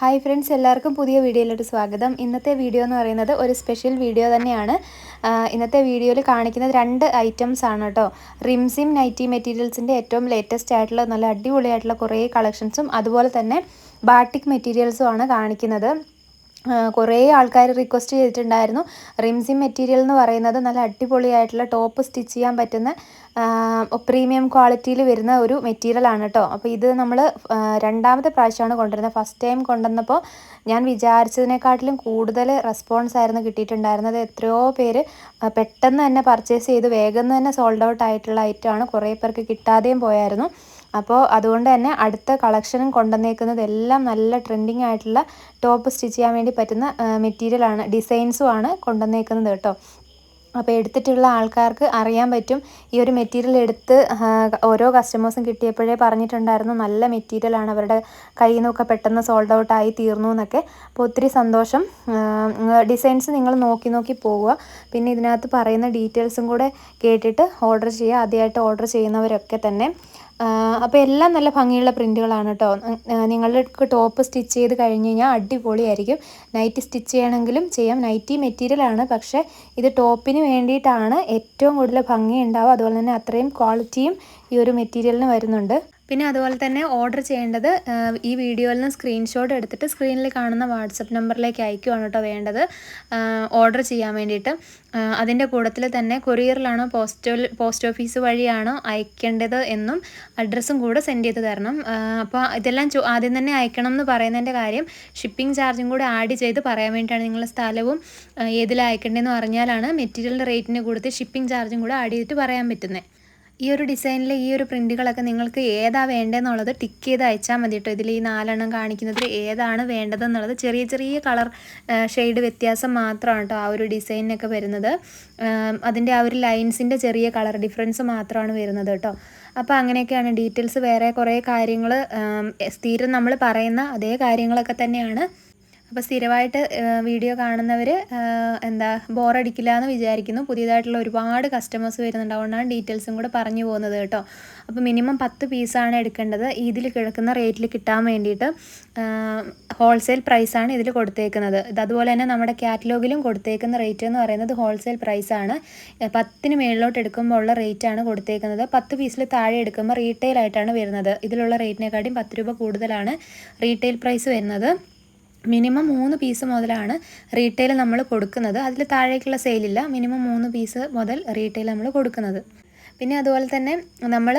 Hi friends എല്ലാവർക്കും പുതിയ വീഡിയോയിലോട്ട് സ്വാഗതം. ഇന്നത്തെ വീഡിയോ എന്ന് പറയുന്നത് ഒരു സ്പെഷ്യൽ വീഡിയോ തന്നെയാണ്. ഇന്നത്തെ വീഡിയോയിൽ കാണിക്കുന്നത് രണ്ട് ഐറ്റംസ് ആണ് കേട്ടോ. റിംസിം നൈറ്റി മെറ്റീരിയൽസിന്റെ ഏറ്റവും ലേറ്റസ്റ്റ് ആയിട്ടുള്ള നല്ല അടിപൊളിയായിട്ടുള്ള കുറേ കളക്ഷൻസും അതുപോലെ തന്നെ ബാട്ടിക് മെറ്റീരിയൽസും ആണ് കാണിക്കുന്നത്. കുറേ ആൾക്കാർ റിക്വസ്റ്റ് ചെയ്തിട്ടുണ്ടായിരുന്നു. റിംസി മെറ്റീരിയൽ എന്ന് പറയുന്നത് നല്ല അടിപൊളിയായിട്ടുള്ള ടോപ്പ് സ്റ്റിച്ച് ചെയ്യാൻ പറ്റുന്ന പ്രീമിയം ക്വാളിറ്റിയിൽ വരുന്ന ഒരു മെറ്റീരിയൽ ആണ് കേട്ടോ അപ്പോൾ ഇത് നമ്മൾ രണ്ടാമത്തെ പ്രാവശ്യമാണ് കൊണ്ടുവരുന്നത്. ഫസ്റ്റ് ടൈം കൊണ്ടുവന്നപ്പോൾ ഞാൻ വിചാരിച്ചതിനെക്കാട്ടിലും കൂടുതൽ റെസ്പോൺസ് ആയിരുന്നു കിട്ടിയിട്ടുണ്ടായിരുന്നത്. എത്രയോ പേര് പെട്ടെന്ന് തന്നെ പർച്ചേസ് ചെയ്ത് വേഗം തന്നെ സോൾഡ് ഔട്ട് ആയിട്ടുള്ള ഐറ്റമാണ് കുറേ പേർക്ക് കിട്ടാതെയും പോയായിരുന്നു. അപ്പോൾ അതുകൊണ്ട് തന്നെ അടുത്ത കളക്ഷനും കൊണ്ടുവന്നേക്കുന്നത് എല്ലാം നല്ല ട്രെൻഡിങ് ആയിട്ടുള്ള ടോപ്പ് സ്റ്റിച്ച് ചെയ്യാൻ വേണ്ടി പറ്റുന്ന മെറ്റീരിയലാണ് ഡിസൈൻസും ആണ് കൊണ്ടുവന്നേക്കുന്നത് കേട്ടോ. അപ്പോൾ എടുത്തിട്ടുള്ള ആൾക്കാർക്ക് അറിയാൻ പറ്റും ഈ ഒരു മെറ്റീരിയൽ എടുത്ത് ഓരോ കസ്റ്റമേഴ്സും കിട്ടിയപ്പോഴേ പറഞ്ഞിട്ടുണ്ടായിരുന്നു നല്ല മെറ്റീരിയലാണ് അവരുടെ കയ്യിൽ നിന്നൊക്കെ പെട്ടെന്ന് സോൾഡ് ഔട്ട് ആയി തീർന്നു എന്നൊക്കെ. അപ്പോൾ ഒത്തിരി സന്തോഷം. ഡിസൈൻസ് നിങ്ങൾ നോക്കി നോക്കി പോവുക. പിന്നെ ഇതിനകത്ത് പറയുന്ന ഡീറ്റെയിൽസും കൂടെ കേട്ടിട്ട് ഓർഡർ ചെയ്യുക ആദ്യമായിട്ട് ഓർഡർ ചെയ്യുന്നവരൊക്കെ തന്നെ. അപ്പോൾ എല്ലാം നല്ല ഭംഗിയുള്ള പ്രിന്റുകളാണ് കേട്ടോ നിങ്ങൾക്ക് ടോപ്പ് സ്റ്റിച്ച് ചെയ്ത് കഴിഞ്ഞ് കഴിഞ്ഞാൽ അടിപൊളിയായിരിക്കും. നൈറ്റ് സ്റ്റിച്ച് ചെയ്യണമെങ്കിലും ചെയ്യാം. നൈറ്റി മെറ്റീരിയലാണ് പക്ഷേ ഇത് ടോപ്പിന് വേണ്ടിയിട്ടാണ് ഏറ്റവും കൂടുതൽ ഭംഗി ഉണ്ടാവുക അതുപോലെ തന്നെ അത്രയും ക്വാളിറ്റിയും ഈ ഒരു മെറ്റീരിയലിന് വരുന്നുണ്ട്. പിന്നെ അതുപോലെ തന്നെ ഓർഡർ ചെയ്യേണ്ടത് ഈ വീഡിയോയിൽ നിന്ന് സ്ക്രീൻഷോട്ട് എടുത്തിട്ട് സ്ക്രീനിൽ കാണുന്ന വാട്സപ്പ് നമ്പറിലേക്ക് അയക്കുവാണ് കേട്ടോ വേണ്ടത്. ഓർഡർ ചെയ്യാൻ വേണ്ടിയിട്ട്. അതിന്റെ കൂട്ടത്തിൽ തന്നെ കൊറിയറിലാണോ പോസ്റ്റ് പോസ്റ്റ് ഓഫീസ് വഴിയാണോ അയക്കേണ്ടത് എന്നും അഡ്രസ്സും കൂടെ സെൻഡ് ചെയ്ത് തരണം. അപ്പോൾ ഇതെല്ലാം ആദ്യം തന്നെ അയക്കണം എന്ന് പറയുന്നതിന്റെ കാര്യം ഷിപ്പിംഗ് ചാർജും കൂടെ ആഡ് ചെയ്ത് പറയാൻ വേണ്ടിയിട്ടാണ് നിങ്ങളുടെ സ്ഥലവും ഏതിലാണ് അയക്കേണ്ടതെന്ന് അറിഞ്ഞാലാണ് മെറ്റീരിയലിന്റെ റേറ്റിന്റെ കൊടുത്ത് ഷിപ്പിംഗ് ചാർജും കൂടെ ആഡ് ചെയ്തിട്ട് പറയാൻ പറ്റുന്നത്. ഈ ഒരു ഡിസൈനിലെ ഈ ഒരു പ്രിന്റുകളൊക്കെ നിങ്ങൾക്ക് ഏതാ വേണ്ടതെന്നുള്ളത് ടിക്ക് ചെയ്ത് അയച്ചാൽ മതി കേട്ടോ. ഇതിൽ ഈ നാലെണ്ണം കാണിക്കുന്നതിൽ ഏതാണ് വേണ്ടതെന്നുള്ളത് ചെറിയ ചെറിയ കളർ ഷെയ്ഡ് വ്യത്യാസം മാത്രമാണ് കേട്ടോ ആ ഒരു ഡിസൈനിനൊക്കെ വരുന്നത്. അതിന്റെ ആ ഒരു ലൈൻസിന്റെ ചെറിയ കളർ ഡിഫറൻസ് മാത്രമാണ് വരുന്നത് കേട്ടോ. അപ്പോൾ അങ്ങനെയൊക്കെയാണ് ഡീറ്റെയിൽസ് വേറെ കുറേ കാര്യങ്ങൾ സ്ഥിരം നമ്മൾ പറയുന്ന അതേ കാര്യങ്ങളൊക്കെ തന്നെയാണ്. അപ്പോൾ സ്ഥിരമായിട്ട് വീഡിയോ കാണുന്നവർ എന്താ ബോറടിക്കില്ല എന്ന് വിചാരിക്കുന്നു. പുതിയതായിട്ടുള്ള ഒരുപാട് കസ്റ്റമേഴ്സ് വരുന്നുണ്ട്. അതുകൊണ്ടാണ് ഡീറ്റെയിൽസും കൂടെ പറഞ്ഞു പോകുന്നത് കേട്ടോ. അപ്പോൾ മിനിമം പത്ത് പീസാണ് എടുക്കേണ്ടത്. ഇതിൽ കിടക്കുന്ന റേറ്റിൽ കിട്ടാൻ വേണ്ടിയിട്ട് ഹോൾസെയിൽ പ്രൈസാണ് ഇതിൽ കൊടുത്തേക്കുന്നത്. ഇത് അതുപോലെ തന്നെ നമ്മുടെ കാറ്റലോഗിലും കൊടുത്തേക്കുന്ന റേറ്റ് എന്ന് പറയുന്നത് ഹോൾസെയിൽ പ്രൈസാണ് പത്തിന് മേളിലോട്ട് എടുക്കുമ്പോൾ ഉള്ള റേറ്റാണ് കൊടുത്തേക്കുന്നത്. പത്ത് പീസിൽ താഴെ എടുക്കുമ്പോൾ റീറ്റെയിൽ ആയിട്ടാണ് വരുന്നത്. ഇതിലുള്ള റേറ്റിനെക്കാട്ടിയും പത്ത് രൂപ കൂടുതലാണ് റീറ്റെയിൽ പ്രൈസ് വരുന്നത്. മിനിമം മൂന്ന് പീസ് മുതലാണ് റീറ്റെയിൽ നമ്മൾ കൊടുക്കുന്നത്. അതിൽ താഴേക്കുള്ള സെയിലില്ല മിനിമം മൂന്ന് പീസ് മുതൽ റീറ്റെയിൽ നമ്മൾ കൊടുക്കുന്നത്. പിന്നെ അതുപോലെ തന്നെ നമ്മൾ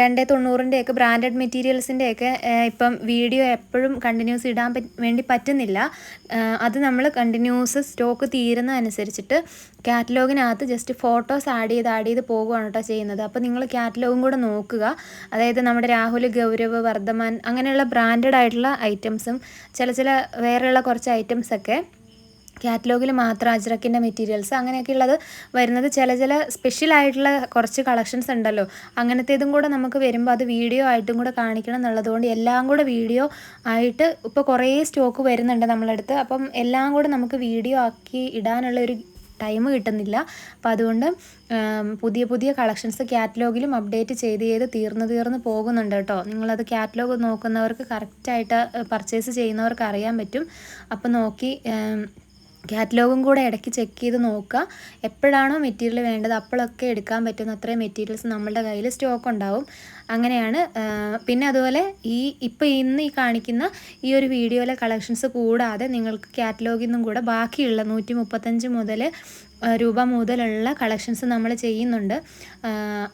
രണ്ടേ തൊണ്ണൂറിന്റെയൊക്കെ ബ്രാൻഡഡ് മെറ്റീരിയൽസിന്റെയൊക്കെ ഇപ്പം വീഡിയോ എപ്പോഴും കണ്ടിന്യൂസ് ഇടാൻ വേണ്ടി പറ്റുന്നില്ല. അത് നമ്മൾ കണ്ടിന്യൂസ് സ്റ്റോക്ക് തീരുന്ന അനുസരിച്ചിട്ട് കാറ്റലോഗിനകത്ത് ജസ്റ്റ് ഫോട്ടോസ് ആഡ് ചെയ്ത് ആഡ് ചെയ്ത് പോകുകയാണ് കേട്ടോ ചെയ്യുന്നത്. അപ്പോൾ നിങ്ങൾ കാറ്റലോഗും കൂടെ നോക്കുക. അതായത് നമ്മുടെ രാഹുൽ ഗൗരവ് വർദ്ധമാൻ അങ്ങനെയുള്ള ബ്രാൻഡഡ് ആയിട്ടുള്ള ഐറ്റംസും ചില ചില വേറെയുള്ള കുറച്ച് ഐറ്റംസൊക്കെ കാറ്റലോഗിൽ മാത്രം അജ്രക്കിന്റെ മെറ്റീരിയൽസ് അങ്ങനെയൊക്കെയുള്ളത് വരുന്നത് ചില ചില സ്പെഷ്യൽ ആയിട്ടുള്ള കുറച്ച് കളക്ഷൻസ് ഉണ്ടല്ലോ. അങ്ങനത്തേതും കൂടെ നമുക്ക് വരുമ്പോൾ അത് വീഡിയോ ആയിട്ടും കൂടെ കാണിക്കണം എന്നുള്ളതുകൊണ്ട് എല്ലാം കൂടെ വീഡിയോ ആയിട്ട് ഇപ്പോൾ കുറേ സ്റ്റോക്ക് വരുന്നുണ്ട് നമ്മളടുത്ത്. അപ്പം എല്ലാം കൂടെ നമുക്ക് വീഡിയോ ആക്കി ഇടാനുള്ള ഒരു ടൈം കിട്ടുന്നില്ല. അപ്പോൾ അതുകൊണ്ട് പുതിയ പുതിയ കളക്ഷൻസ് കാറ്റലോഗിലും അപ്ഡേറ്റ് ചെയ്ത് ചെയ്ത് തീർന്നു തീർന്ന് പോകുന്നുണ്ട് കേട്ടോ. നിങ്ങളത് കാറ്റലോഗ് നോക്കുന്നവർക്ക് കറക്റ്റായിട്ട് പർച്ചേസ് ചെയ്യുന്നവർക്ക് അറിയാൻ പറ്റും. അപ്പോൾ നോക്കി കാറ്റലോഗും കൂടെ ഇടയ്ക്ക് ചെക്ക് ചെയ്ത് നോക്കുക. എപ്പോഴാണോ മെറ്റീരിയൽ വേണ്ടത് അപ്പോഴൊക്കെ എടുക്കാൻ പറ്റുന്ന അത്രയും മെറ്റീരിയൽസ് നമ്മളുടെ കയ്യിൽ സ്റ്റോക്ക് ഉണ്ടാവും. അങ്ങനെയാണ് പിന്നെ അതുപോലെ ഈ ഇപ്പോൾ ഇന്ന് ഈ കാണിക്കുന്ന ഈ ഒരു വീഡിയോയിലെ കളക്ഷൻസ് കൂടാതെ നിങ്ങൾക്ക് കാറ്റലോഗിൽ നിന്നും കൂടെ ബാക്കിയുള്ള നൂറ്റി മുപ്പത്തഞ്ച് മുതൽ രൂപ മുതലുള്ള കളക്ഷൻസ് നമ്മൾ ചെയ്യുന്നുണ്ട്.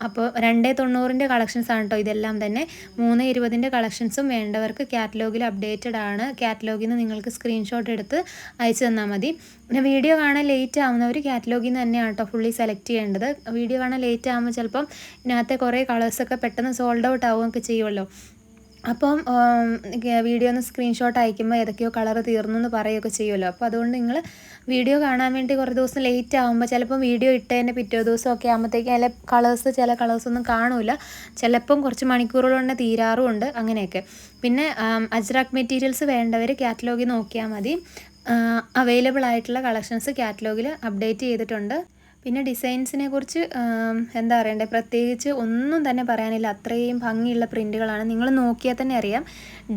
അപ്പോൾ രണ്ടേ തൊണ്ണൂറിന്റെ കളക്ഷൻസ് ആണ് കേട്ടോ ഇതെല്ലാം തന്നെ മൂന്ന് ഇരുപതിന്റെ കളക്ഷൻസും വേണ്ടവർക്ക് കാറ്റലോഗിൽ അപ്ഡേറ്റഡ് ആണ്. കാറ്റലോഗിൽ നിന്ന് നിങ്ങൾക്ക് സ്ക്രീൻഷോട്ട് എടുത്ത് അയച്ചു തന്നാൽ മതി. പിന്നെ വീഡിയോ കാണാൻ ലേറ്റ് ആവുന്നവർ കാറ്റലോഗിൽ നിന്ന് തന്നെയാണ് കേട്ടോ ഫുള്ളി സെലക്ട് ചെയ്യേണ്ടത്. വീഡിയോ കാണാൻ ലേറ്റ് ആകുമ്പോൾ ചിലപ്പം ഇതിനകത്തെ കുറേ കളേഴ്സൊക്കെ പെട്ടെന്ന് സോൾഡ് ഔട്ട് ആവുകയൊക്കെ ചെയ്യുമല്ലോ അപ്പം വീഡിയോ ഒന്ന് സ്ക്രീൻഷോട്ട് അയക്കുമ്പോൾ ഏതൊക്കെയോ കളർ തീർന്നു എന്ന് പറയുകയൊക്കെ ചെയ്യുമല്ലോ അപ്പോൾ അതുകൊണ്ട് നിങ്ങൾ വീഡിയോ കാണാൻ വേണ്ടി കുറേ ദിവസം ലേറ്റ് ആകുമ്പോൾ ചിലപ്പം വീഡിയോ ഇട്ടതിന്റെ പിറ്റേ ദിവസമൊക്കെ ആകുമ്പോഴത്തേക്കും അതിലെ കളേഴ്സ് ചില കളേഴ്സ് ഒന്നും കാണില്ല ചിലപ്പം കുറച്ച് മണിക്കൂറുകൾ കൊണ്ട് തീരാറുമുണ്ട് അങ്ങനെയൊക്കെ. പിന്നെ അജ്രാക് മെറ്റീരിയൽസ് വേണ്ടവർ കാറ്റലോഗിൽ നോക്കിയാൽ മതി. അവൈലബിൾ ആയിട്ടുള്ള കളക്ഷൻസ് കാറ്റലോഗിൽ അപ്ഡേറ്റ് ചെയ്തിട്ടുണ്ട്. പിന്നെ ഡിസൈൻസിനെ കുറിച്ച് എന്താ പറയണ്ടേ പ്രത്യേകിച്ച് ഒന്നും തന്നെ പറയാനില്ല. അത്രയും ഭംഗിയുള്ള പ്രിന്റുകളാണ് നിങ്ങൾ നോക്കിയാൽ തന്നെ അറിയാം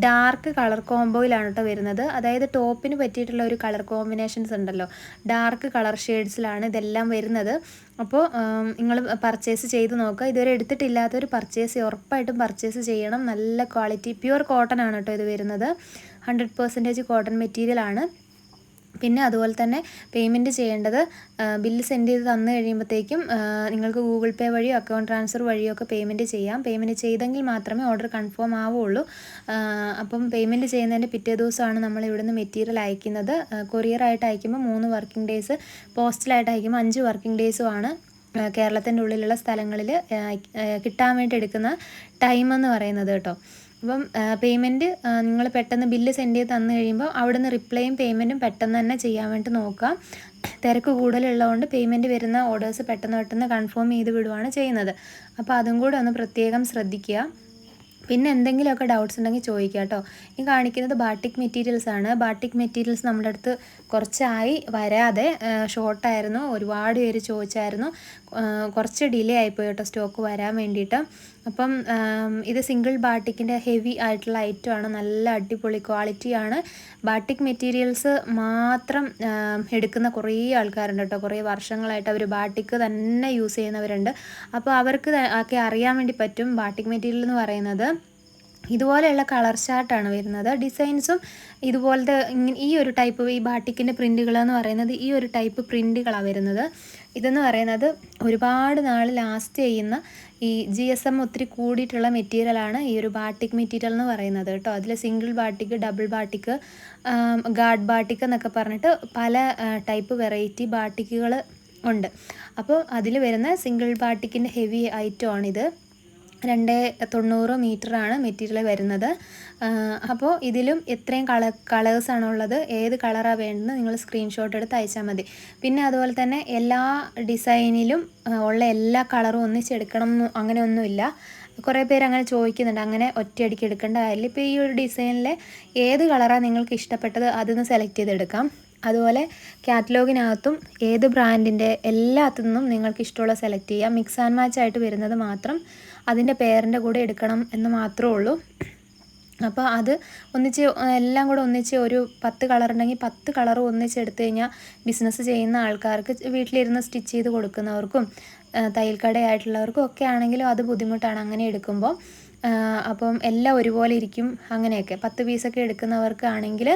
ഡാർക്ക് കളർ കോംബോയിലാണ് കേട്ടോ വരുന്നത്. അതായത് ടോപ്പിന് പറ്റിയിട്ടുള്ള ഒരു കളർ കോമ്പിനേഷൻസ് ഉണ്ടല്ലോ. ഡാർക്ക് കളർ ഷെയ്ഡ്സിലാണ് ഇതെല്ലാം വരുന്നത്. അപ്പോൾ നിങ്ങൾ പർച്ചേസ് ചെയ്ത് നോക്കുക. ഇതുവരെ എടുത്തിട്ടില്ലാത്തവർ പർച്ചേസ് ഉറപ്പായിട്ടും പർച്ചേസ് ചെയ്യണം. നല്ല ക്വാളിറ്റി പ്യുവർ കോട്ടൺ ആണ് കേട്ടോ ഇത് വരുന്നത്. ഹൺഡ്രഡ് പെർസെന്റേജ് കോട്ടൺ മെറ്റീരിയൽ ആണ്. പിന്നെ അതുപോലെ തന്നെ പേയ്മെന്റ് ചെയ്യേണ്ടത് ബില്ല് സെൻഡ് ചെയ്ത് തന്നു കഴിയുമ്പോഴത്തേക്കും നിങ്ങൾക്ക് ഗൂഗിൾ പേ വഴിയോ അക്കൗണ്ട് ട്രാൻസ്ഫർ വഴിയോ ഒക്കെ പേയ്മെന്റ് ചെയ്യാം. പേയ്മെന്റ് ചെയ്തെങ്കിൽ മാത്രമേ ഓർഡർ കൺഫേം ആവുള്ളൂ. അപ്പം പേയ്മെന്റ് ചെയ്യുന്നതിന്റെ പിറ്റേ ദിവസമാണ് നമ്മൾ ഇവിടുന്ന് മെറ്റീരിയൽ അയക്കുന്നത്. കൊറിയറായിട്ട് അയക്കുമ്പോൾ മൂന്ന് വർക്കിംഗ് ഡേയ്സ് പോസ്റ്റലായിട്ട് അയക്കുമ്പോൾ അഞ്ച് വർക്കിംഗ് ഡേയ്സുമാണ് കേരളത്തിന്റെ ഉള്ളിലുള്ള സ്ഥലങ്ങളിൽ കിട്ടാൻ വേണ്ടി എടുക്കുന്ന ടൈം എന്ന് പറയുന്നത് കേട്ടോ. അപ്പം പേയ്മെന്റ് നിങ്ങൾ പെട്ടെന്ന് ബില്ല് സെൻഡ് ചെയ്ത് തന്നു കഴിയുമ്പോൾ അവിടുന്ന് റിപ്ലൈയും പേയ്മെന്റും പെട്ടെന്ന് തന്നെ ചെയ്യാൻ വേണ്ടി നോക്കുക. തിരക്ക് കൂടുതലുള്ളതുകൊണ്ട് പേയ്മെന്റ് വരുന്ന ഓർഡേഴ്സ് പെട്ടെന്ന് പെട്ടെന്ന് കൺഫേം ചെയ്ത് വിടുവാണ് ചെയ്യുന്നത്. അപ്പോൾ അതും കൂടെ ഒന്ന് പ്രത്യേകം ശ്രദ്ധിക്കുക. പിന്നെ എന്തെങ്കിലുമൊക്കെ ഡൗട്ട്സ് ഉണ്ടെങ്കിൽ ചോദിക്കുക കേട്ടോ. ഈ കാണിക്കുന്നത് ബാട്ടിക് മെറ്റീരിയൽസ് ആണ്. ബാട്ടിക് മെറ്റീരിയൽസ് നമ്മുടെ അടുത്ത് കുറച്ചായി വരാതെ ഷോർട്ടായിരുന്നു ഒരുപാട് പേര് ചോദിച്ചായിരുന്നു. കുറച്ച് ഡിലേ ആയിപ്പോയി കേട്ടോ സ്റ്റോക്ക് വരാൻ വേണ്ടിയിട്ട്. അപ്പം ഇത് സിംഗിൾ ബാട്ടിക്കിന്റെ ഹെവി ആയിട്ടുള്ള ഐറ്റം ആണ് നല്ല അടിപൊളി ക്വാളിറ്റിയാണ്. ബാട്ടിക് മെറ്റീരിയൽസ് മാത്രം എടുക്കുന്ന കുറേ ആൾക്കാരുണ്ട് കേട്ടോ. കുറേ വർഷങ്ങളായിട്ട് അവർ ബാട്ടിക്ക് തന്നെ യൂസ് ചെയ്യുന്നവരുണ്ട്. അപ്പോൾ അവർക്ക് ഒക്കെ അറിയാൻ വേണ്ടി പറ്റും ബാട്ടിക് മെറ്റീരിയൽ എന്ന് പറയുന്നത്. ഇതുപോലെയുള്ള കളർ ചാർട്ടാണ് വരുന്നത്. ഡിസൈൻസും ഇതുപോലത്തെ ഈ ഒരു ടൈപ്പ് ഈ ബാട്ടിക്കിന്റെ പ്രിന്റുകൾ എന്ന് പറയുന്നത് ഈ ഒരു ടൈപ്പ് പ്രിന്റുകളാണ് വരുന്നത്. ഇതെന്ന് പറയുന്നത് ഒരുപാട് നാൾ ലാസ്റ്റ് ചെയ്യുന്ന ഈ ജി എസ് എം ഒത്തിരി കൂടിയിട്ടുള്ള മെറ്റീരിയലാണ് ഈ ഒരു ബാട്ടിക് മെറ്റീരിയൽ എന്ന് പറയുന്നത് കേട്ടോ. അതിൽ single batik double batik guard batik എന്നൊക്കെ പറഞ്ഞിട്ട് പല ടൈപ്പ് വെറൈറ്റി ബാട്ടിക്കുകൾ ഉണ്ട്. അപ്പോൾ അതിൽ വരുന്ന സിംഗിൾ ബാട്ടിക്കിന്റെ ഹെവി ഐറ്റം ഐറ്റമാണിത് രണ്ട് തൊണ്ണൂറ് മീറ്ററാണ് മെറ്റീരിയൽ വരുന്നത്. അപ്പോൾ ഇതിലും എത്രയും കള കളേഴ്സാണുള്ളത് ഏത് കളറാണ് വേണ്ടത് നിങ്ങൾ സ്ക്രീൻഷോട്ട് എടുത്ത് അയച്ചാൽ മതി. പിന്നെ അതുപോലെ തന്നെ എല്ലാ ഡിസൈനിലും ഉള്ള എല്ലാ കളറും ഒന്നിച്ചെടുക്കണം അങ്ങനെയൊന്നുമില്ല. കുറേ പേര് അങ്ങനെ ചോദിക്കുന്നുണ്ട്. അങ്ങനെ ഒറ്റയടിക്ക് എടുക്കേണ്ട കാര്യമില്ല. ഇപ്പോൾ ഈ ഒരു ഡിസൈനിലെ ഏത് കളറാണ് നിങ്ങൾക്ക് ഇഷ്ടപ്പെട്ടത് അതൊന്ന് സെലക്ട് ചെയ്തെടുക്കാം. അതുപോലെ കാറ്റലോഗിനകത്തും ഏത് ബ്രാൻഡിന്റെ എല്ലാത്തു നിന്നും നിങ്ങൾക്ക് ഇഷ്ടമുള്ള സെലക്ട് ചെയ്യാം മിക്സ് ആൻഡ് മാച്ച് ആയിട്ട് വരുന്നത് മാത്രം അതിന്റെ പേരിന്റെ കൂടെ എടുക്കണം എന്ന് മാത്രമേ ഉള്ളൂ. അപ്പോൾ അത് ഒന്നിച്ച് എല്ലാം കൂടെ ഒന്നിച്ച് ഒരു പത്ത് കളർ ഉണ്ടെങ്കിൽ പത്ത് കളർ ഒന്നിച്ച് എടുത്തു കഴിഞ്ഞാൽ ബിസിനസ് ചെയ്യുന്ന ആൾക്കാർക്ക് വീട്ടിലിരുന്ന് സ്റ്റിച്ച് ചെയ്ത് കൊടുക്കുന്നവർക്കും തയ്യൽക്കടയായിട്ടുള്ളവർക്കും ഒക്കെ ആണെങ്കിലും അത് ബുദ്ധിമുട്ടാണ് അങ്ങനെ എടുക്കുമ്പോൾ. അപ്പം എല്ലാം ഒരുപോലെ ഇരിക്കും അങ്ങനെയൊക്കെ. പത്ത് പീസൊക്കെ എടുക്കുന്നവർക്കാണെങ്കിൽ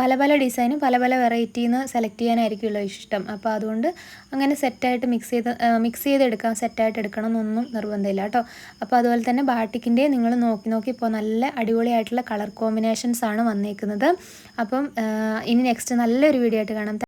പല പല ഡിസൈനും പല പല വെറൈറ്റിന്ന് സെലക്ട് ചെയ്യാനായിരിക്കുമല്ലോ ഇഷ്ടം. അപ്പോൾ അതുകൊണ്ട് അങ്ങനെ സെറ്റായിട്ട് മിക്സ് ചെയ്ത് മിക്സ് ചെയ്തെടുക്കാം. സെറ്റായിട്ട് എടുക്കണം എന്നൊന്നും നിർബന്ധമില്ല കേട്ടോ. അപ്പോൾ അതുപോലെ തന്നെ ബാട്ടിക്കിന്റെ നിങ്ങൾ നോക്കി നോക്കി ഇപ്പോൾ നല്ല അടിപൊളിയായിട്ടുള്ള കളർ കോമ്പിനേഷൻസ് ആണ് വന്നേക്കുന്നത്. അപ്പം ഇനി നെക്സ്റ്റ് നല്ലൊരു വീഡിയോ ആയിട്ട് കാണാം.